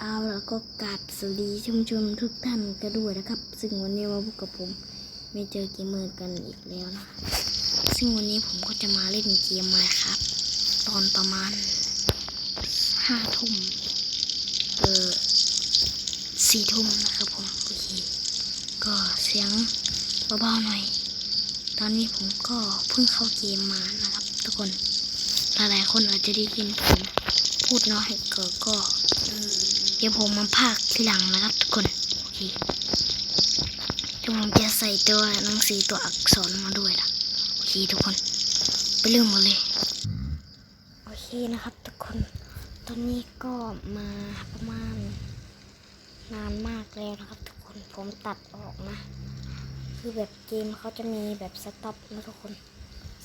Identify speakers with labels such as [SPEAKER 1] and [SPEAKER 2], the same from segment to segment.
[SPEAKER 1] เอาแล้วก็กราบสวัสดีชุมชนทุกท่านกันด้วยนะครับ ซึ่งวันนี้มาพบกับผมไม่เจอเกมเมอร์กันอีกแล้วนะซึ่งวันนี้ผมก็จะมาเล่นเกมมาครับ ตอนประมาณห้าทุ่มเออสี่ทุ่มนะครับผมโอเคก็เสียงเบาๆหน่อย ตอนนี้ผมก็เพิ่งเข้าเกมมานะครับ ทุกคนหลายๆคนอาจจะได้ยินผมพูดน้อยเกิดก็ เดี๋ยวผมมาพากทีหลังนะครับทุกคนโอเคเดี๋ยวผมจะใส่ตัวหนังสือตัวอักษรมาด้วยนะโอเคทุกคน ไปเริ่มกันเลยโอเคนะครับ ทุกคน ตอนนี้ก็มาประมาณนานมากแล้วนะครับ ทุกคนผมตัดออกนะ คือแบบเกมเขาจะมีแบบสต็อปนะทุกคน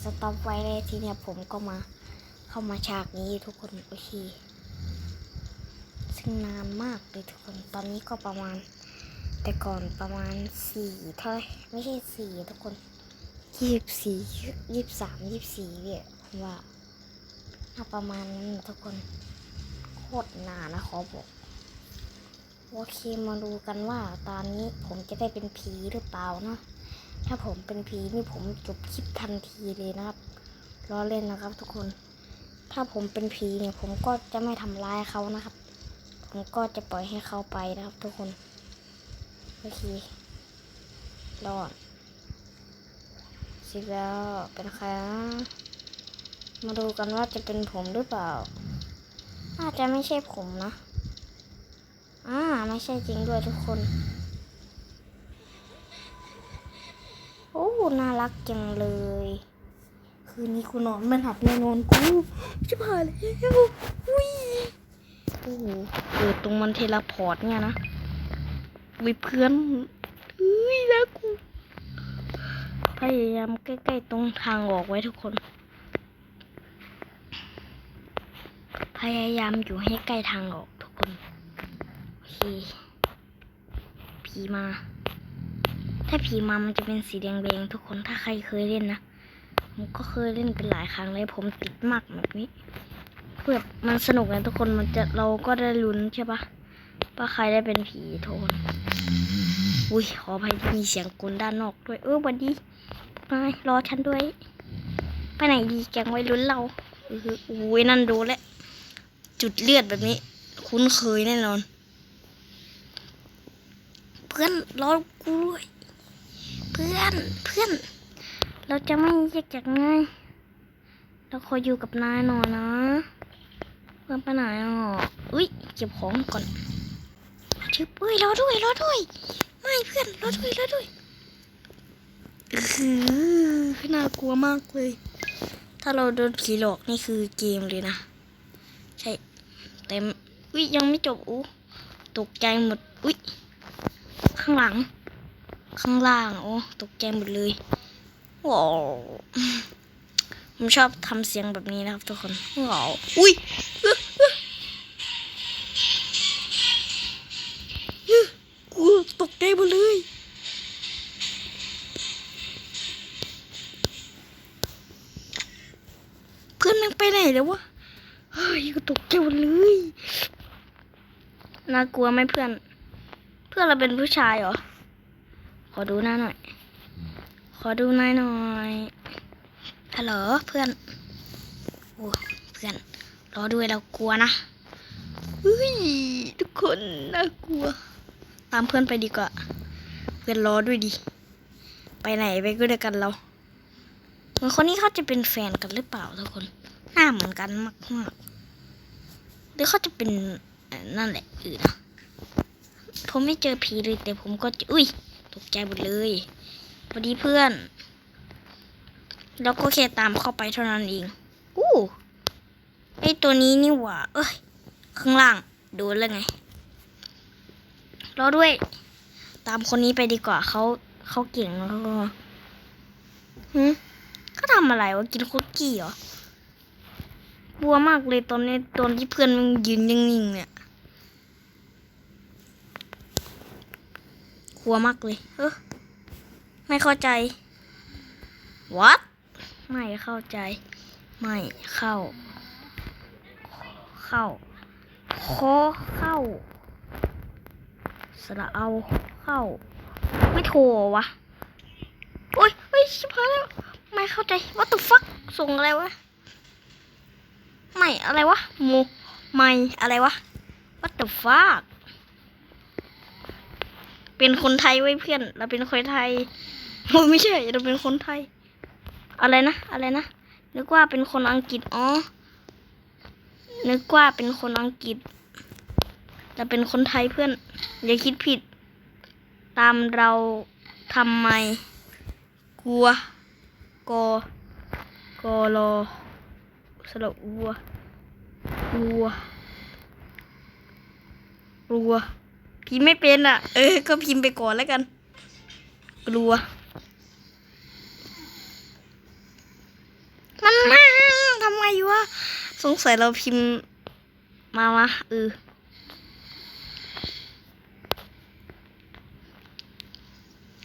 [SPEAKER 1] สต็อปไว้เลยทีเนี้ยผมก็มาเข้ามาฉากนี้ทุกคนโอเค ซึ่งนานมากเลยทุกคนตอนนี้ก็ประมาณ แต่ก่อนประมาณสี่เท่าไรไม่ใช่สี่ทุกคนยี่สิบสี่ยี่สิบสามยี่สิบสี่เนี่ยผมว่าน่าประมาณนั้นทุกคนโคตรนานนะขอบอกโอเคมาดูกันว่าตอนนี้ผมจะได้เป็นผีหรือเปล่าเนาะถ้าผมเป็นผีนี่ผมจบคลิปทันทีเลยนะครับล้อเล่นนะครับทุกคน ถ้าผมเป็นผีเนี่ยผมก็จะไม่ทำร้ายเขานะครับ ผมก็จะปล่อยให้เขาไปนะครับ ทุกคนโอเครอดสิแล้วเป็นใครนะมาดูกันว่าจะเป็นผมหรือเปล่าน่าจะไม่ใช่ผมนะอ่าไม่ใช่จริงด้วยทุกคนโอ้น่ารักจังเลย คืนนี้กูนอนไม่หลับแน่นอนกูชิบหายแล้วอุ้ย โอ้โหเกิดตรงมันเทเลพอร์ตเนี่ยนะวิเพื่อนเฮ้ยแล้วกูพยายามใกล้ ๆ ตรงทางออกไว้ทุกคน พยายามอยู่ให้ใกล้ทางออกทุกคนโอเคผีมา ถ้าผีมามันจะเป็นสีแดงๆทุกคนถ้าใครเคยเล่นนะผมก็เคยเล่นเป็นหลายครั้งเลยผมติดมากแบบนี้ เพื่อมันสนุกนะทุกคนมันจะเราก็ได้ลุ้นใช่ปะว่าใครได้เป็นผีโทน อุ้ยขออภัยที่มีเสียงกลด้านนอกด้วย เออวันดีนารอฉันด้วย ไปไหนดีแกงไว้ลุ้นเราอุ้ยนั่นดูแลจุดเลือดแบบนี้ คุ้นเคยแน่นอน เพื่อนรอกูด้วยเพื่อนเพื่อน เราจะไม่แยกจากนายเราขออยู่กับนายหน่อยนะ พื่อนไปไหนอะอุ้ยเก็บของก่อนชิบเฮ้ยรอด้วยรอด้วย ไม่เพื่อนรอด้วยรอด้วยอื้อหือน่ากลัวมากเลย ถ้าเราโดนผีหลอกนี่คือเกมเลยนะ ใช่เต็มอุ้ยยังไม่จบอู้ตกใจหมดอุ้ยข้างหลัง ข้างล่างโอ้ตกใจหมดเลยว้าวผมชอบทำเสียงแบบนี้นะครับทุกคนว้าวอุ้ย น่ากลัวไหมเพื่อน เพื่อนเราเป็นผู้ชายเหรอ ขอดูหน้าหน่อย ขอดูหน้าหน่อยฮัลโหลเพื่อนโอ้เพื่อนรอด้วยเรากลัวนะอุ้ยทุกคนน่ากลัว ตามเพื่อนไปดีกว่า เพื่อนรอด้วยดิไปไหนไปก็ด้วยกันเราเหมือนคนนี้เขาจะเป็นแฟนกันหรือเปล่าทุกคน หน้าเหมือนกันมากๆหรือเขาจะเป็น นั่นแหละอื่นะผมไม่เจอผีเลยแต่ผมก็อุ้ยตกใจหมดเลยสวัสดีเพื่อน แล้วก็แค่ตามเข้าไปเท่านั้นเองอู้ไอตัวนี้นี่หว่า เอ้ย ข้างล่างโดนแล้วไง รอด้วย ตามคนนี้ไปดีกว่าเขาเขาเก่งแล้วก็หืมเขาทำอะไรวะกินคุกกี้เหรอกลัวมากเลยตอนนี้ตอนที่เพื่อนมันยืนนิ่งๆเนี่ย กลัวมากเลยเออไม่เข้าใจ what ไม่เข้าใจ ไม่เข้า เข้าโคเข้า สระเอาเข้า ไม่โทรวะโอ้ยเฮ้ยชิบหายแล้วไม่เข้าใจ what the fuck ส่งอะไรวะ ไม่อะไรวะโมไม่อะไรวะ what the fuck เป็นคนไทยไว้เพื่อน เราเป็นคนไทยโอ้ไม่ใช่ เราเป็นคนไทย อะไรนะ อะไรนะ นึกว่าเป็นคนอังกฤษ อ๋อ นึกว่าเป็นคนอังกฤษ แต่เป็นคนไทยเพื่อน อย่าคิดผิด ตามเราทำไม กลัวกกรอสระอัวรัวรัว พิมพ์ไม่เป็นอะ เออ ก็พิมพ์ไปก่อนแล้วกัน กลัว มันมาทำไมวะ สงสัยเราพิมพ์มามาเออ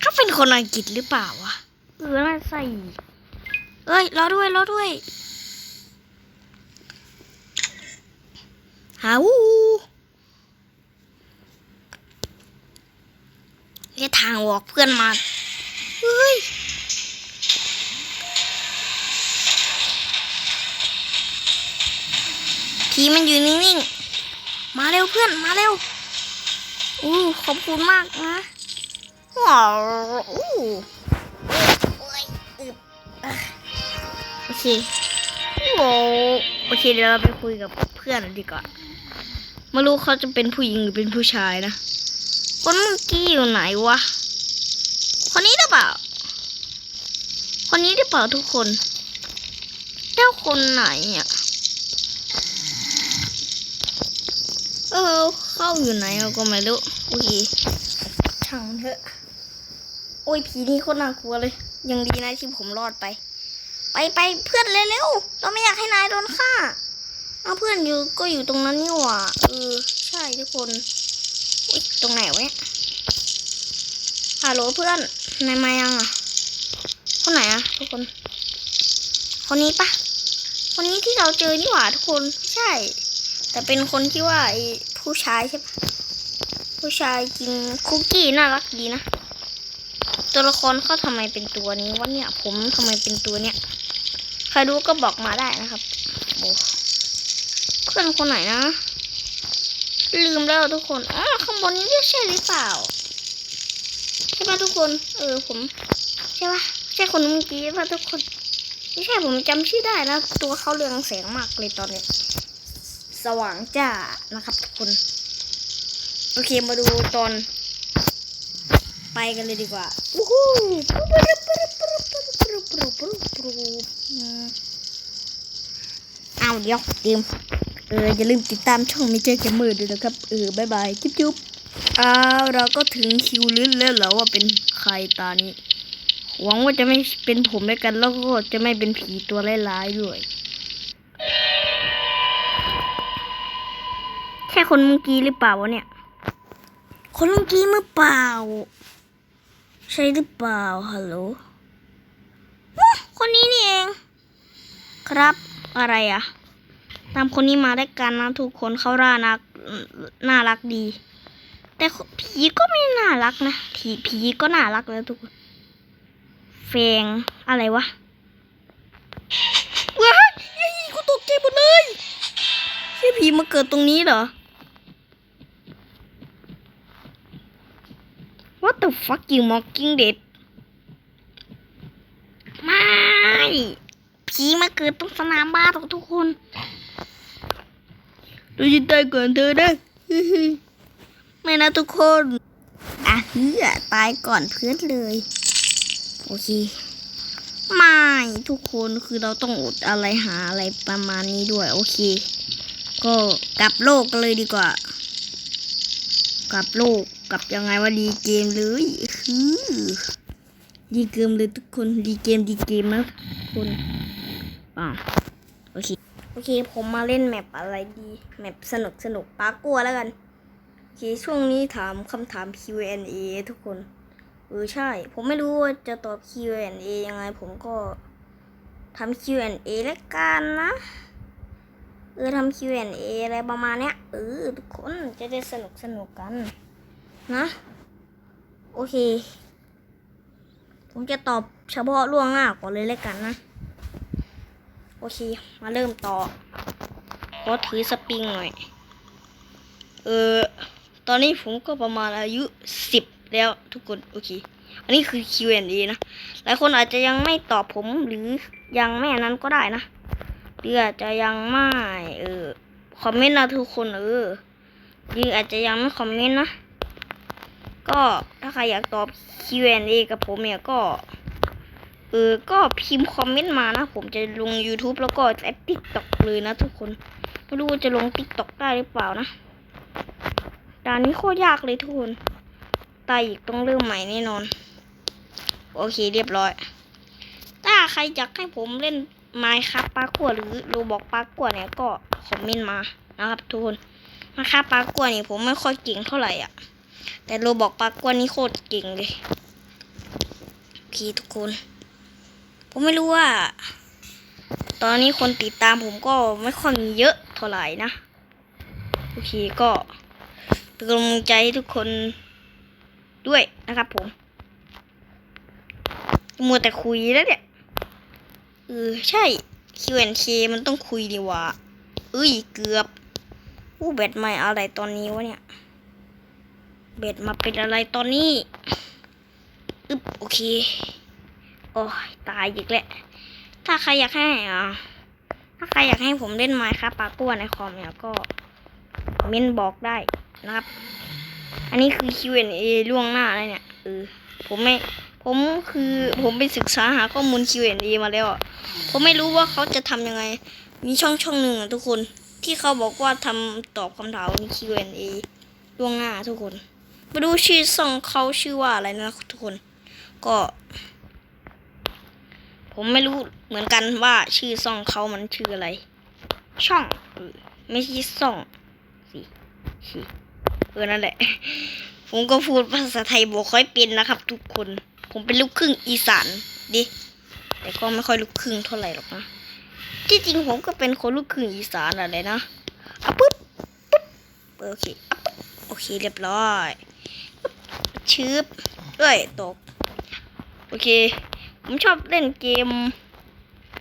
[SPEAKER 1] เขาเป็นคนอังกฤษหรือเปล่าวะ เออน่าใส่ เอ้ย รอด้วย รอด้วย หาวู เรียกทางบอกเพื่อนมาเฮ้ยผีมันอยู่นิ่งๆ มาเร็วเพื่อนมาเร็ว อู้ขอบคุณมากนะว้าวอู้โอ้ยโอเคโอ้โอเคเดี๋ยวเราไปคุยกับเพื่อนดีกว่าไม่รู้เขาจะเป็นผู้หญิงหรือเป็นผู้ชายนะ คนเมื่อกี้อยู่ไหนวะ คนนี้หรือเปล่า คนนี้หรือเปล่าทุกคน เจ้าคนไหนอะ เออ เข้าอยู่ไหนเราก็ไม่รู้โอเคช่างเถอะ โอ้ยผีนี่โคตรน่ากลัวเลย ยังดีนะที่ผมรอดไป ไปไปเพื่อนเร็วๆ เราไม่อยากให้นายโดนฆ่า เอาเพื่อนอยู่ก็อยู่ตรงนั้นนี่หว่า เออ ใช่ทุกคน อุ๊ยตรงไหนวะเนี่ยฮัลโหลเพื่อนนายมายังอะ คนไหนอะทุกคน คนนี้ปะคนนี้ที่เราเจอนี่หว่าทุกคน ใช่ แต่เป็นคนที่ว่าไอ้ผู้ชายใช่ปะผู้ชายกินคุกกี้น่ารักดีนะ ตัวละครเขาทำไมเป็นตัวนี้วะเนี่ย ผมทำไมเป็นตัวเนี้ยใครรู้ก็บอกมาได้นะครับ โอ้เพื่อนคนไหนนะ ลืมแล้วทุกคนอ๋อข้างบนนี้ใช่หรือเปล่า ใช่ปะทุกคน เออผม ใช่ปะใช่คนเมื่อกี้ปะทุกคน ไม่ใช่ผมจำชื่อได้นะ ตัวเขาเรืองแสงมากเลยตอนนี้ สว่างจ้านะครับทุกคน โอเคมาดูตอน ไปกันเลยดีกว่าวู้ฮู้เอาเดี๋ยวลืม เอออย่าลืมติดตามช่องมิเจอร์เกมเมอร์ด้วยนะครับ เออบายบายจุ๊บจุ๊บอ้าวเราก็ถึงคิวลิ้นแล้วเหรอว่าเป็นใครตานี้ หวังว่าจะไม่เป็นผมด้วยกันแล้วก็จะไม่เป็นผีตัวร้ายๆด้วยแค่คนเมื่อกี้หรือเปล่าวะเนี่ย คนเมื่อกี้มือเปล่า ใช่หรือเปล่าฮัลโหลคนนี้นี่เอง ครับอะไรอะ ตามคนนี้มาได้กันนะทุกคนเขาร่านักน่ารักดี แต่ผีก็ไม่น่ารักนะผีผีก็น่ารักแล้วทุกคนแฟงอะไรวะว้ายเฮ้ยกูตกใจหมดเลยใช่ผีมาเกิดตรงนี้เหรอ What the fuck you mocking dead ไม่ผีมาเกิดตรงสนามบ้านของทุกคน ดูจิตตายก่อนเธอนะไม่นะทุกคนอะเฮือตายก่อนเพื่อนเลย โอเค ไม่ทุกคนคือเราต้องอดอะไรหาอะไรประมาณนี้ด้วย โอเค ก็กลับโลกกันเลยดีกว่า กลับโลกกลับยังไงว่าดีเกมเลยคือดีเกมเลยทุกคนดีเกมดีเกมนะทุกคนอ่า โอเค ผมมาเล่นแมปอะไรดี แมปสนุกสนุกปากัวแล้วกันโอเคช่วงนี้ถามคำถาม Q&A ทุกคนเออใช่ ผมไม่รู้ว่าจะตอบ Q&A ยังไง ผมก็ทำ Q&A แล้วกันนะเออทำ Q&A อะไรประมาณเนี้ยเออทุกคนจะได้สนุกสนุกกัน นะ โอเค ผมจะตอบเฉพาะล่วงหน้าก่อนเลยแล้วกันนะ เค มาเริ่มต่อขอถือสปริงหน่อย เออ ตอนนี้ผมก็ประมาณอายุสิบแล้วทุกคน โอเค อันนี้คือ Q&A นะ หลายคนอาจจะยังไม่ตอบผมหรือยังไม่นั้นก็ได้นะ หรืออาจจะยังไม่ เออ คอมเมนต์นะทุกคนเออ หรืออาจจะยังไม่คอมเมนต์นะ ก็ถ้าใครอยากตอบ Q&A กับผมเนี่ยก็ ออก็พิมพ์คอมเมนต์มานะ ผมจะลง YouTube แล้วก็แอด TikTok เลยนะทุกคน ไม่รู้ว่าจะลง TikTok ได้หรือเปล่านะด่านนี้โคตรยากเลยทุกคน ตายอีกต้องเริ่มใหม่แน่นอน โอเคเรียบร้อย ถ้าใครอยากให้ผมเล่นไมค์ครับปลากัวหรือโรบอกปลากัวเนี่ยก็คอมเมนต์มานะครับทุกคนมาครับปลากัวนี่ผมไม่ค่อยเก่งเท่าไหร่อะ แต่โรบอกปลากัวนี่โคตรเก่งเลยโอเคทุกคน ผมไม่รู้ว่า ตอนนี้คนติดตามผมก็ไม่ค่อยมีเยอะเท่าไหร่นะ โอเคก็เป็นกำลังใจให้ทุกคนด้วยนะครับผมมัวแต่คุยแล้วเนี่ยเออใช่ Q&K มันต้องคุยดีวะเอ้ยเกือบอู้เบ็ดใหม่อะไรตอนนี้วะเนี่ย เบ็ดมาเป็นอะไรตอนนี้ อึบโอเค โอ้ยตายอีกแล้วถ้าใครอยากให้อะถ้าใครอยากให้ผมเล่นไม้ครับปากัวในคอมเนี่ยก็เม้นบอกได้นะครับ อันนี้คือ Q&A ล่วงหน้าเลยเนี่ยเออผมไม่ผมคือผมไปศึกษาหาข้อมูล Q&A มาแล้วอะผมไม่รู้ว่าเขาจะทำยังไง มีช่องช่องหนึ่งอะทุกคนที่เขาบอกว่าทำตอบคำถาม Q&A ล่วงหน้าทุกคน มาดูชื่อช่องเขาชื่อว่าอะไรนะทุกคน ก็ ผมไม่รู้เหมือนกันว่าชื่อช่องเขามันชื่ออะไร ช่องไม่ใช่ช่องสิสิเออนั่นแหละ ผมก็พูดภาษาไทยบอกค่อยเป็นนะครับ ทุกคน ผมเป็นลูกครึ่งอีสานดิแต่ก็ไม่ค่อยลูกครึ่งเท่าไหร่หรอกนะที่จริงผมก็เป็นคนลูกครึ่งอีสานอะไรนะอะปุ๊บปุ๊บโอเคอะปุ๊บโอเคเรียบร้อยชืบเอ้ยตกโอเค ผมชอบเล่นเกม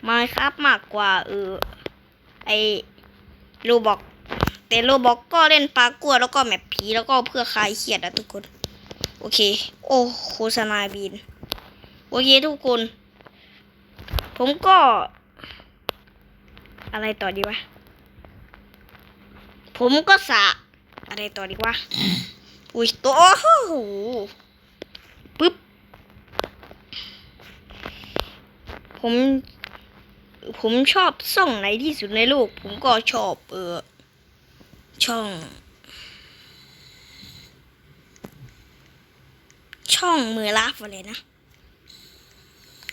[SPEAKER 1] Minecraft มากกว่าเออไอโรบอกแต่โรบอกก็เล่นปลากัวแล้วก็แมปผีแล้วก็เพื่อคลายเครียดนะทุกคน โอเค โอ้โฆษณาบิน โอเคทุกคน ผมก็ อะไรต่อดีวะ ผมก็สะ อะไรต่อดีวะ อุ้ยตัวโอ้โหปึ๊บ ผม ผมชอบส่องไหนที่สุดในโลก ผมก็ชอบ เออ ช่อง ช่องมือลาฟอะไรนะ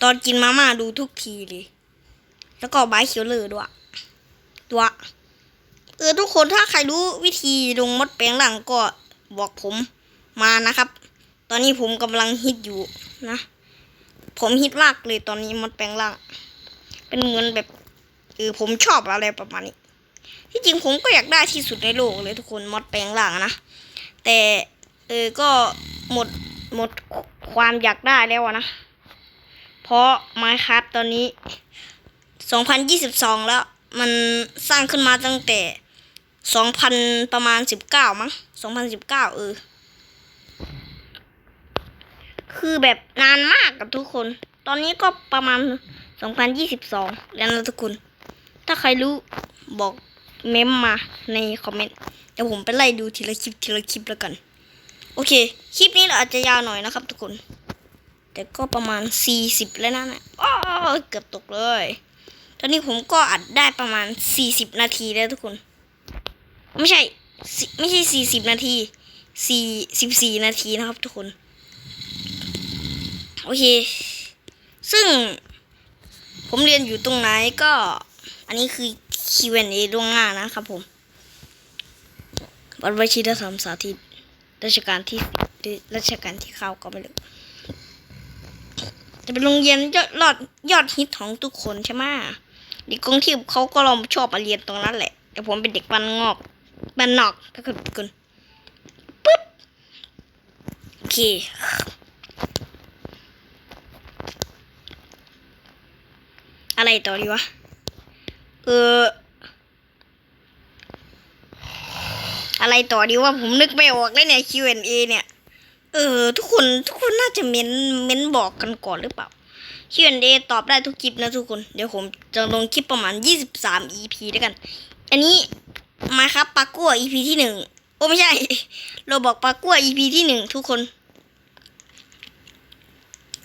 [SPEAKER 1] ตอนกินมาม่าดูทุกทีเลย แล้วก็บายเขียวเลอด้วยตัวเออทุกคนถ้าใครรู้วิธีลงมดแปลงหลังก็บอกผมมานะครับ ตอนนี้ผมกำลังฮิตอยู่นะ ผมฮิตมากเลยตอนนี้มดแปลงหลังเป็นเหมือนแบบเออผมชอบอะไรประมาณนี้ ที่จริงผมก็อยากได้ที่สุดในโลกเลยทุกคนมดแปลงหลังนะ แต่เออก็หมดหมดความอยากได้แล้วนะ เพราะ Minecraft ตอนนี้ 2022 แล้ว มันสร้างขึ้นมาตั้งแต่ 2000 ประมาณ 19 มั้ง 2019 เออ คือแบบนานมากกับทุกคน ตอนนี้ก็ประมาณ 2022 แล้วนะทุกคน ถ้าใครรู้บอกเมมมาในคอมเมนต์ เดี๋ยวผมไปไล่ดูทีละคลิปทีละคลิปแล้วกัน โอเค คลิปนี้อาจจะยาวหน่อยนะครับทุกคน แต่ก็ประมาณ 40 แล้วนะนี่ยอ้อเกือบตกเลย ตอนนี้ผมก็อัดได้ประมาณ 40 นาทีแล้วทุกคน ไม่ใช่ ไม่ใช่ 40 นาที 4 14 นาทีนะครับทุกคน โอเค ซึ่งผมเรียนอยู่ตรงไหนก็ อันนี้คือ Q&A ล่วงหน้านะครับผมวัดวชิรธรรมสาธิตรัชกาลที่รัชกาลที่เข้าก็ไม่รู้จะเป็นโรงเรียนยอดยอดยอดฮิตของทุกคนใช่ไหมเด็กกรุงเทพเขาก็ลองชอบมาเรียนตรงนั้นแหละแต่ผมเป็นเด็กบ้านงอกบ้านนอกถ้าเกิดคนปุ๊บเค อะไรต่อดีวะ เออ อะไรต่อดีว่าผมนึกไม่ออกเลยเนี่ย Q&A เนี่ย เออ ทุกคนทุกคนน่าจะเม้นเม้นบอกกันก่อนหรือเปล่า Q&A ตอบได้ทุกคลิปนะทุกคน เดี๋ยวผมจะลงคลิปประมาณ 23 EP ด้วยกัน อันนี้มาครับปากัว EP ที่หนึ่งโอ้ไม่ใช่ เราบอกปากัว EP ที่หนึ่งทุกคน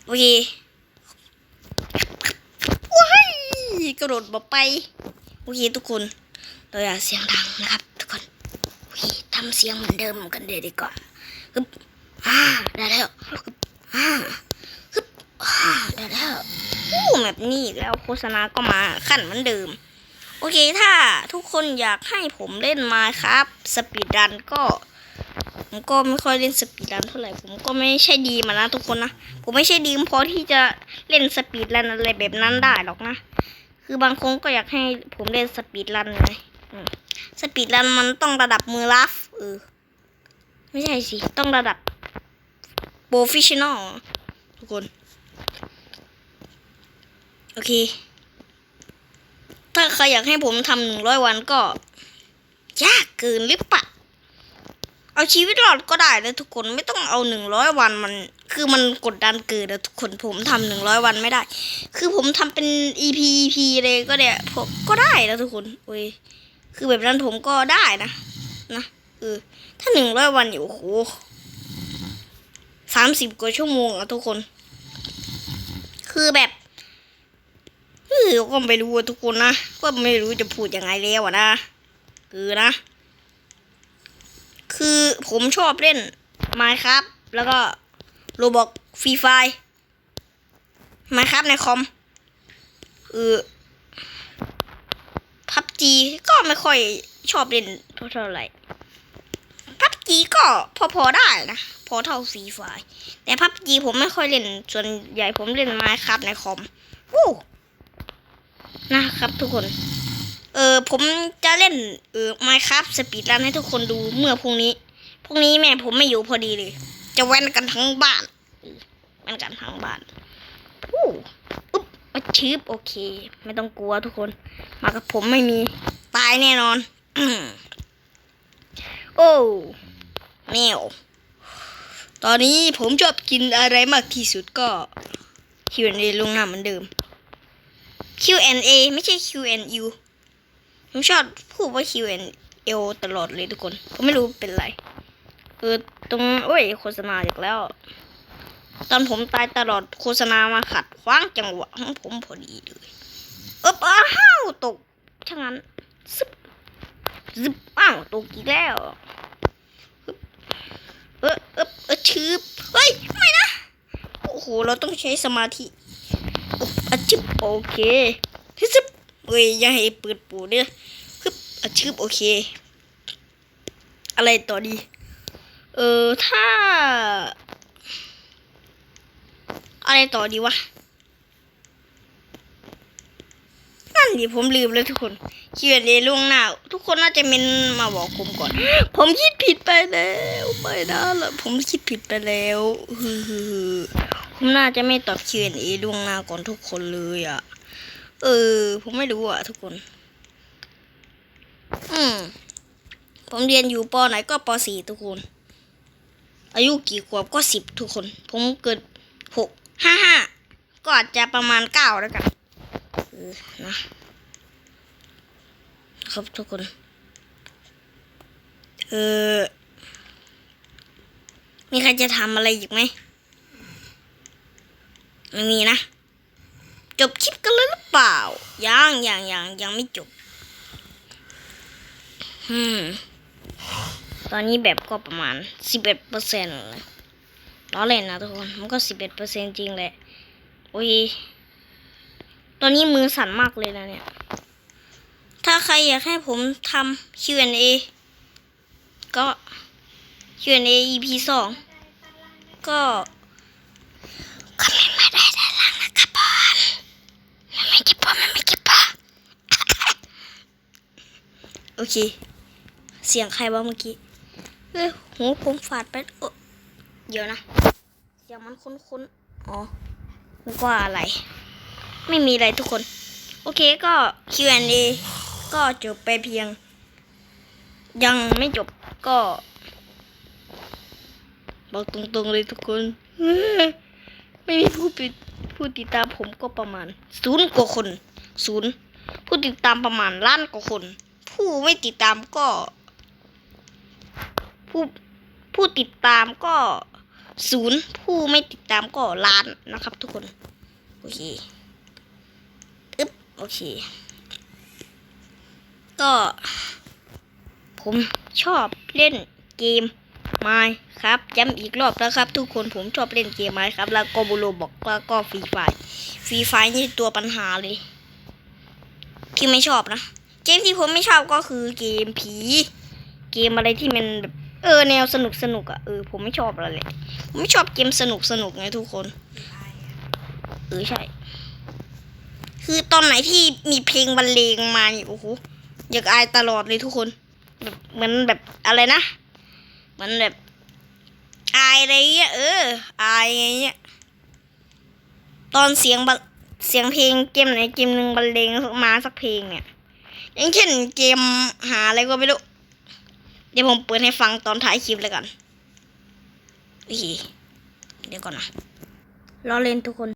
[SPEAKER 1] โอเคว้าย กระโดดบอกไปโอเคทุกคนเราอย่าเสียงดังนะครับ ทุกคนโอเคทำเสียงเหมือนเดิมกันเดี๋ยวดีกว่าฮึบอ่าได้แล้วฮึบอ่าฮึบอ่าได้แล้วอู้แบบนี้แล้วโฆษณาก็มาขั้นเหมือนเดิม โอเคถ้าทุกคนอยากให้ผมเล่นมาครับสปีดรันก็ผมก็ไม่ค่อยเล่นสปีดรันเท่าไหร่ ผมก็ไม่ใช่ดีมานะทุกคนนะ ผมไม่ใช่ดีพอที่จะเล่นสปีดรันอะไรแบบนั้นได้หรอกนะ คือบางคนก็อยากให้ผมเล่นสปีดรันไงอืมสปีดรันมันต้องระดับมือลัฟเออ ไม่ใช่สิ ต้องระดับโปรฟิชชั่นอลทุกคน โอเค ถ้าใครอยากให้ผมทำหนึ่งร้อยวันก็ ยากเกินหรือเปล่า เอาชีวิตรอดก็ได้นะทุกคนไม่ต้องเอาหนึ่งร้อยวันมัน คือมันกดดันเกินนะทุกคนผมทำหนึ่งร้อยวันไม่ได้ คือผมทำเป็น EP EP เลยก็เนี่ยผมก็ได้นะทุกคนโอ้ยคือแบบนั้นผมก็ได้นะนะเออถ้าหนึ่งร้อยวันอยู่โอ้โหสามสิบกว่าชั่วโมงอะทุกคน คือแบบเออก็ไม่รู้ทุกคนนะก็ไม่รู้จะพูดยังไงแล้วอะนะเออนะ คือผมชอบเล่น Minecraft แล้วก็โรบอกฟรีไฟ Minecraft ในคอมเออพับจีก็ไม่ค่อยชอบเล่นเท่าไหร่พับจีก็พอพอๆได้นะ พอเท่าฟรีไฟแต่พับจีผมไม่ค่อยเล่น ส่วนใหญ่ผมเล่น Minecraft ในคอมวู้นะครับทุกคน เออผมจะเล่นเออ Minecraft สปีดรันให้ทุกคนดูเมื่อพรุ่งนี้พรุ่งนี้แม่ผมไม่อยู่พอดีเลย จะแว้นกันทั้งบ้านแว้นกันทั้งบ้านอู้อุ๊บมาชืบโอเค ไม่ต้องกลัวทุกคน มากับผมไม่มีตายแน่นอนโอ้แมวตอนนี้ผมชอบกินอะไรมากที่สุดก็ Q&A ลงหน้าเหมือนเดิม Q&A ไม่ใช่ Q&U ผมชอบพูดว่า Q&A ตลอดเลยทุกคนผมไม่รู้เป็นไรเออตรงโอ้ยโฆษณาอีกแล้ว ตอนผมตายตลอดโฆษณามาขัดขวางจังหวะของผมพอดีเลยเอบอ้าวตกช่างนั้นซึบซึบอ้าวตกอีกแล้วฮึบเออเออเออชืบเฮ้ยไม่นะโอ้โหเราต้องใช้สมาธิอ๊บอะชึบโอเคที่ซึบเฮ้ยอย่าให้เปิดปูเนี่ยะชึบโอเค อะไรต่อดี เออถ้า อะไรต่อดีวะ นั่นดิผมลืมเลยทุกคนเขียนเลยล่วงหน้า ทุกคนน่าจะเมนมาบอกผมก่อน ผมคิดผิดไปแล้วไม่นะละผมคิดผิดไปแล้วฮือฮือผมน่าจะไม่ตอบ Q&A ล่วงหน้าก่อนทุกคนเลยอะ เออ ผมไม่รู้อะทุกคน อืม ผมเรียนอยู่ปไหนก็ปสี่ทุกคน อายุกี่ขวบก็สิบทุกคน ผมเกิดหกห้าห้าก็อาจจะประมาณเก้าแล้วกันนะครับทุกคน เออ มีใครจะทำอะไรอีกไหมไม่มีนะ จบคลิปกันเลยหรือเปล่า ยังยังยังยังไม่จบ ตอนนี้แบบก็ประมาณสิบเอ็ดเปอร์เซ็นต์เลยล้อเล่นนะทุกคน มันก็สิบเอ็ดเปอร์เซ็นต์จริงแหละโอ้ย ตอนนี้มือสั่นมากเลยนะเนี่ย ถ้าใครอยากให้ผมทำ Q&A ก็ Q&A EP สอง ก็คอมเมนต์มาได้ด้านล่างนะครับบอลมันไม่เก็บบอลมันไม่เก็บบอลโอเค เสียงใครวะเมื่อกี้เอ้ยหูผมฝาดไปโอ๊ะเดี๋ยวนะ เสียงมันคุ้นๆ อ๋อนึกว่าอะไร ไม่มีอะไรทุกคน โอเคก็ Q&A ก็จบไปเพียง ยังไม่จบก็ บอกตรงๆเลยทุกคน ไม่มีผู้ปิดผู้ติดตามผมก็ประมาณศูนย์กว่าคนศูนย์ผู้ติดตามประมาณล้านกว่าคน ผู้ไม่ติดตามก็ ผู้ผู้ติดตามก็ศูนย์ผู้ไม่ติดตามก็ล้านนะครับ ทุกคน โอเคอึ๊บโอเค ก็ ผมชอบเล่นเกมไม้ครับย้ำอีกรอบแล้วครับ ทุกคนผมชอบเล่นเกมไม้ครับ แล้วก็บูโรบอกแล้วก็ฟรีไฟฟรีไฟนี่ตัวปัญหาเลยที่ไม่ชอบนะ เกมที่ผมไม่ชอบก็คือเกมผี เกมอะไรที่มันแบบ เออแนวสนุกสนุกอะเออผมไม่ชอบอะไรเลยผมไม่ชอบเกมสนุกสนุกไงทุกคนเออใช่ คือตอนไหนที่มีเพลงบรรเลงมานี่โอ้โหอยากอายตลอดเลยทุกคนแบบเหมือนแบบอะไรนะเหมือนแบบอายอะไรเงี้ยเอออายไงเงี้ยตอนเสียงบเสียงเพลงเกมไหนเกมหนึ่งบรรเลงมาสักเพลงเนี่ยอย่างเช่นเกมหาอะไรก็ไม่รู้ ดี๋ยวผมเปิดให้ฟังตอนท้ายคลิปเลยกันโอเคเดี๋ยวก่อนนะรอเล่นทุกคน